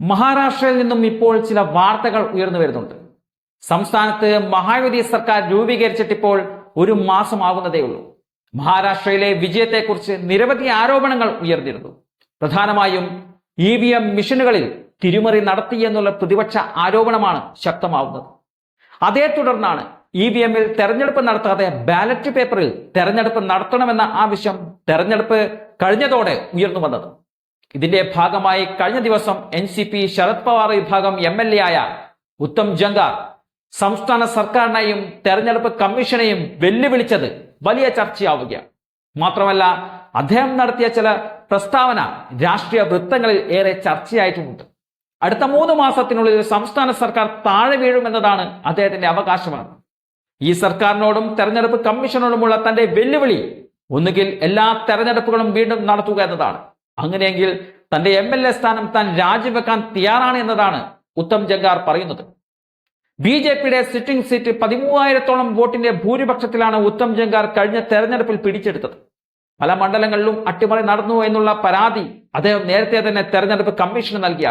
മഹാരാഷ്ട്രയിൽ നിന്നും ഇപ്പോൾ ചില വാർത്തകൾ ഉയർന്നു വരുന്നുണ്ട്. സംസ്ഥാനത്ത് മഹായുതി സർക്കാർ രൂപീകരിച്ചിട്ടിപ്പോൾ ഒരു മാസമാകുന്നതേ ഉള്ളൂ. മഹാരാഷ്ട്രയിലെ വിജയത്തെക്കുറിച്ച് നിരവധി ആരോപണങ്ങൾ ഉയർന്നിരുന്നു. പ്രധാനമായും ഇ വി എം മിഷനുകളിൽ തിരിമറി നടത്തിയെന്നുള്ള പ്രതിപക്ഷ ആരോപണമാണ് ശക്തമാവുന്നത്. അതേ തുടർന്നാണ് ഇ വി എമ്മിൽ തെരഞ്ഞെടുപ്പ് നടത്താതെ ബാലറ്റ് പേപ്പറിൽ തെരഞ്ഞെടുപ്പ് നടത്തണമെന്ന ആവശ്യം തെരഞ്ഞെടുപ്പ് കഴിഞ്ഞതോടെ ഉയർന്നു വന്നത്. ഇതിന്റെ ഭാഗമായി കഴിഞ്ഞ ദിവസം N C P Sharad Pawar വിഭാഗം എം എൽ എ ആയ ഉത്തം ജങ്കാർ സംസ്ഥാന സർക്കാരിനെയും തെരഞ്ഞെടുപ്പ് കമ്മീഷനെയും വെല്ലുവിളിച്ചത് വലിയ ചർച്ചയാവുകയാണ്. മാത്രമല്ല അദ്ദേഹം നടത്തിയ ചില പ്രസ്താവന രാഷ്ട്രീയ വൃത്തങ്ങളിൽ ഏറെ ചർച്ചയായിട്ടുമുണ്ട്. അടുത്ത മൂന്ന് മാസത്തിനുള്ളിൽ സംസ്ഥാന സർക്കാർ താഴെ വീഴുമെന്നതാണ് അദ്ദേഹത്തിന്റെ അവകാശമാണ് ഈ സർക്കാരിനോടും തെരഞ്ഞെടുപ്പ് കമ്മീഷനോടുമുള്ള തന്റെ വെല്ലുവിളി ഒന്നുകിൽ എല്ലാ തെരഞ്ഞെടുപ്പുകളും വീണ്ടും നടത്തുക എന്നതാണ്. അങ്ങനെയെങ്കിൽ തന്റെ എം എൽ എ സ്ഥാനം താൻ രാജിവെക്കാൻ തയ്യാറാണ് എന്നതാണ് ഉത്തം ജങ്കാർ പറയുന്നത്. ബി ജെ പിയുടെ സിറ്റിംഗ് സീറ്റ് പതിമൂവായിരത്തോളം വോട്ടിന്റെ ഭൂരിപക്ഷത്തിലാണ് ഉത്തം ജങ്കാർ കഴിഞ്ഞ തെരഞ്ഞെടുപ്പിൽ പിടിച്ചെടുത്തത്. പല മണ്ഡലങ്ങളിലും അട്ടിമറി നടന്നു എന്നുള്ള പരാതി അദ്ദേഹം നേരത്തെ തന്നെ തെരഞ്ഞെടുപ്പ് കമ്മീഷന് നൽകിയ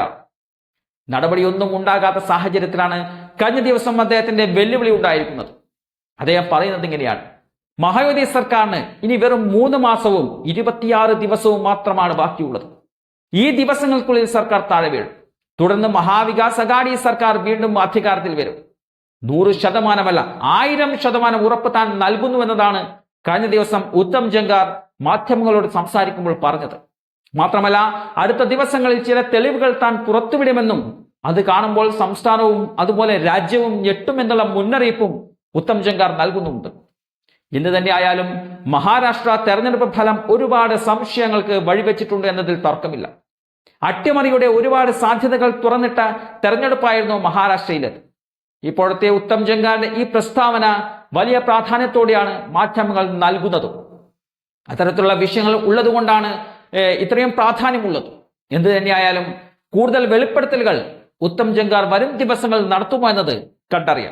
നടപടിയൊന്നും ഉണ്ടാകാത്ത സാഹചര്യത്തിലാണ് കഴിഞ്ഞ ദിവസം അദ്ദേഹത്തിന്റെ വെല്ലുവിളി ഉണ്ടായിരിക്കുന്നത്. അദ്ദേഹം പറയുന്നത് ഇങ്ങനെയാണ്. മഹായുതി സർക്കാരിന് ഇനി വെറും മൂന്ന് മാസവും ഇരുപത്തിയാറ് ദിവസവും മാത്രമാണ് ബാക്കിയുള്ളത്. ഈ ദിവസങ്ങൾക്കുള്ളിൽ സർക്കാർ താഴെ വീഴും. തുടർന്ന് മഹാവികാസ് അഗാഡി സർക്കാർ വീണ്ടും അധികാരത്തിൽ വരും. നൂറ് ശതമാനമല്ല ആയിരം ശതമാനം ഉറപ്പ് താൻ നൽകുന്നുവെന്നതാണ് കഴിഞ്ഞ ദിവസം ഉത്തം ജംഗാർ മാധ്യമങ്ങളോട് സംസാരിക്കുമ്പോൾ പറഞ്ഞത്. മാത്രമല്ല അടുത്ത ദിവസങ്ങളിൽ ചില തെളിവുകൾ താൻ പുറത്തുവിടുമെന്നും അത് കാണുമ്പോൾ സംസ്ഥാനവും അതുപോലെ രാജ്യവും ഞെട്ടുമെന്നുള്ള മുന്നറിയിപ്പും ഉത്തം ജംഗാർ നൽകുന്നുണ്ട് എന്ത് തന്നെ ആയാലും മഹാരാഷ്ട്ര തെരഞ്ഞെടുപ്പ് ഫലം ഒരുപാട് സംശയങ്ങൾക്ക് വഴിവെച്ചിട്ടുണ്ട് എന്നതിൽ തർക്കമില്ല. അട്ടിമറിയുടെ ഒരുപാട് സാധ്യതകൾ തുറന്നിട്ട തെരഞ്ഞെടുപ്പായിരുന്നു മഹാരാഷ്ട്രയിലേത്. ഇപ്പോഴത്തെ ഉത്തം ജംഗാന്റെ ഈ പ്രസ്താവന വലിയ പ്രാധാന്യത്തോടെയാണ് മാധ്യമങ്ങൾ നൽകുന്നതും. അത്തരത്തിലുള്ള വിഷയങ്ങൾ ഉള്ളതുകൊണ്ടാണ് ഇത്രയും പ്രാധാന്യമുള്ളത്. എന്ത് തന്നെയായാലും കൂടുതൽ വെളിപ്പെടുത്തലുകൾ ഉത്തം ജംഗാർ വരും ദിവസങ്ങൾ നടത്തുമോ എന്നത് കണ്ടറിയാം.